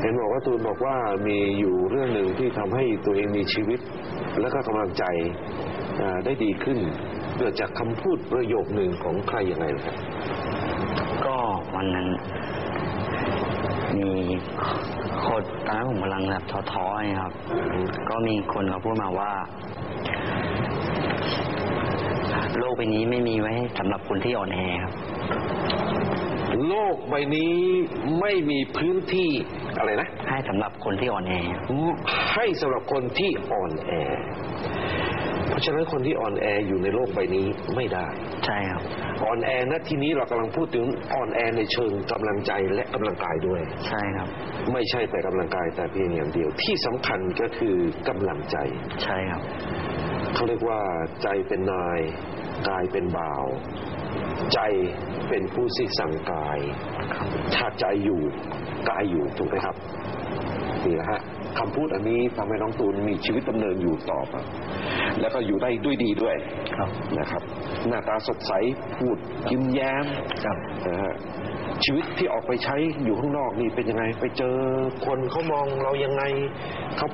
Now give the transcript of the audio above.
เห็นบอกว่าตูนบอกว่ามีอยู่เรื่องหนึ่งที่ทำให้ตัวเองมีชีวิต และก็กำลังใจอ่าได้ดีขึ้นเกิดจากคำพูดประโยคหนึ่งของใครยังไงล่ะครับก็วันนั้น มีคนตอนนั้นผมกำลังแบบท้อๆไงครับ ก็มีคนเขาพูดมาว่า โลกใบนี้ไม่มีไว้ให้สำหรับคนที่อ่อนแอครับโล กใบนี้ไม่มีพื้นที่อะไรนะ ให้สำหรับคนที่อ่อนแอ ให้สำหรับคนที่อ่อนแอ เพราะฉะนั้นคนที่อ่อนแออยู่ในโลกใบนี้ไม่ได้ ใช่ครับ อ่อนแอนะทีนี้เรากำลังพูดถึงอ่อนแอในเชิงกำลังใจและกำลังกายด้วย ใช่ครับ ไม่ใช่แต่กำลังกายแต่เพียงอย่างเดียว ที่สำคัญก็คือกำลังใจ ใช่ครับเขาเรียกว่าใจเป็นนาย กายเป็นบ่าว ใจเป็นผู้ที่สั่งกาย ถ้าใจอยู่กายอยู่ถูกไหมครับนี่นะฮะคำพูดอันนี้ทำให้น้องตูนมีชีวิตดำเนินอยู่ต่อไปแล้วก็อยู่ได้ด้วยดีด้วยครับนะครับ หน้าตาสดใสพูดยิ้มแย้มครับนะฮะชีวิตที่ออกไปใช้อยู่ข้างนอกนี่เป็นยังไง ไปเจอคนเขามองเรายังไงเขา